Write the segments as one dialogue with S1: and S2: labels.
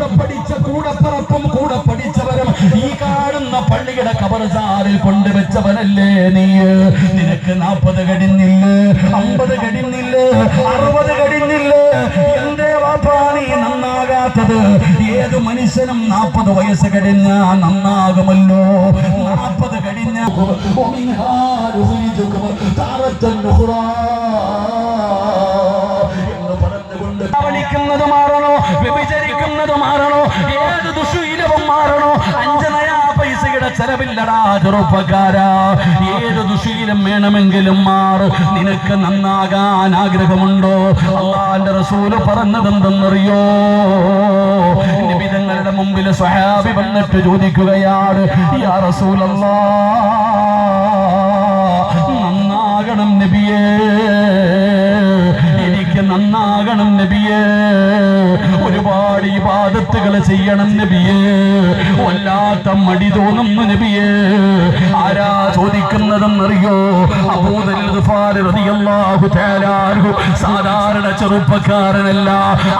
S1: കൂടെ പഠിച്ച കൂടപ്പറപ്പും കൂടെ പഠിച്ചവരും ഈ കാണുന്ന പള്ളിയുടെ കബർസാറിൽ കൊണ്ടുവച്ചവനല്ലേ നീ? നിനക്ക് നാൽപ്പത് കഴിഞ്ഞില്ല അമ്പത് കഴിഞ്ഞില്ല അറുപത് കഴിഞ്ഞില്ല എന്തേ വാപ്പാ നീ നന്നാകാത്തത്? ഏത് മനുഷ്യനും നാൽപ്പത് വയസ്സ് കഴിഞ്ഞ നന്നാകുമല്ലോ. നാൽപ്പത് കഴിഞ്ഞ പറഞ്ഞുകൊണ്ട് മാറണോ? വ്യഭിചരിക്കുന്നത് മാറണോ? ഏത് ദുശീലവും മാറണോ? അഞ്ചനയാ പൈസയുടെ ചെലവില്ലടാ ചെറുപ്പക്കാരാ. ഏത് ദുശീലം വേണമെങ്കിലും മാറ്. നിനക്ക് നന്നാകാൻ ആഗ്രഹമുണ്ടോ? അള്ളാന്റെ റസൂൽ പറഞ്ഞതെന്തെന്നറിയോ? നിബിതങ്ങളുടെ മുമ്പിൽ സ്വഹാബി വന്നിട്ട് ചോദിക്കുകയാണ് യാ റസൂലല്ലാ നന്നാകണം നബിയേ. ഒരുപാട് പാദത്തുകൾ ചെയ്യണം നബിയേ. വല്ലാത്ത മടി തോന്നുന്നു നബിയേ. ആരാ ചോദിക്കുന്നതെന്നറിയോ? സാധാരണ ചെറുപ്പക്കാരനല്ല.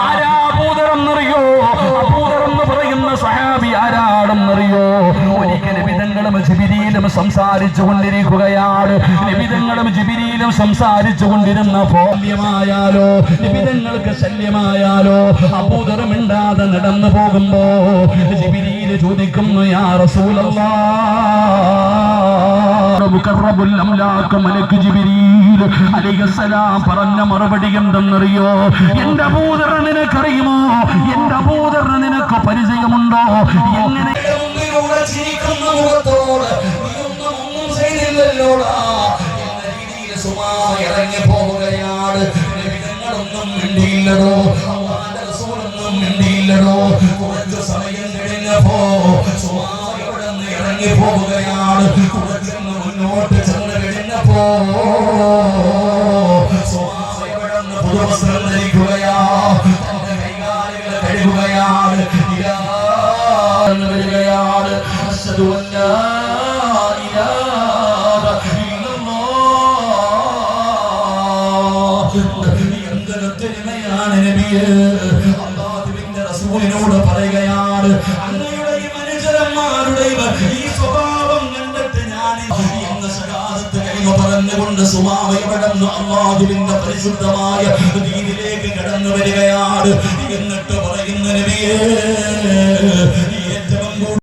S1: ആരാ പറയുന്ന സഹാബി ആരാണെന്നറിയോ? ഒരിക്കൽ നിബിതങ്ങളും ജിബിരിയിലും സംസാരിച്ചു കൊണ്ടിരിക്കുകയാണ് നബിതങ്ങളും ജിബിരിയിലും സംസാരിച്ചു കൊണ്ടിരുന്നപ്പോ ശല്യമായാലോ നിബിതങ്ങൾക്ക് ശല്യമായാലോ അബൂദറമിണ്ടാതെ നടന്നു പോകുമ്പോ ജിബിരിയിൽ ചോദിക്കുന്നു യാ റസൂലല്ലാ മുഖറബുൽ അംലാക്ക് മലക്ക് ജിബിരീൽ അലൈഹിസ്സലാം പറഞ്ഞ മറുപടി എന്തെന്നറിയോ? എന്റെ അബൂദർ നിനക്കറിയുമോ? എന്റെ അബൂദർ നിനക്ക് പരിചയമുണ്ടോ? എങ്ങനെ
S2: ചിരിക്കുന്ന രീതിയിൽ സുമായി ഇറങ്ങി പോവുകയാണ് നബിതങ്ങളൊന്നും മിണ്ടിയില്ലടോ. റസൂലൊന്നും മിണ്ടിയില്ലടോ. കുറച്ച് സമയം കഴിഞ്ഞപ്പോ അവിടെ നിന്ന് ഇറങ്ങി പോവുകയാണ് കുറച്ചൊന്ന് മുന്നോട്ട് ചെന്ന് കഴിഞ്ഞപ്പോ പുതുവസ്ത്രം ധരിക്കുകയാ. കൈകാലുകൾ കഴുകുകയാണ്. വരികയാണ്. തിന്മയാണ് നബിയേ അല്ലാഹുവിന്റെ റസൂലിനോട് പറയുകയാണ് അങ്ങയുടെയും അനുചരന്മാരുടെയും ഈ സ്വഭാവം കണ്ടിട്ട് ഞാൻ ഇന്ന് ശഹാദത്ത് കലിമ പറഞ്ഞുകൊണ്ട് സുമാവയവിടന്ന് അള്ളാഹുവിന്റെ പരിശുദ്ധമായ ദീനിലേക്ക് കടന്നു വരികയാണ്. എന്നിട്ട് പറയുന്ന നബിയേ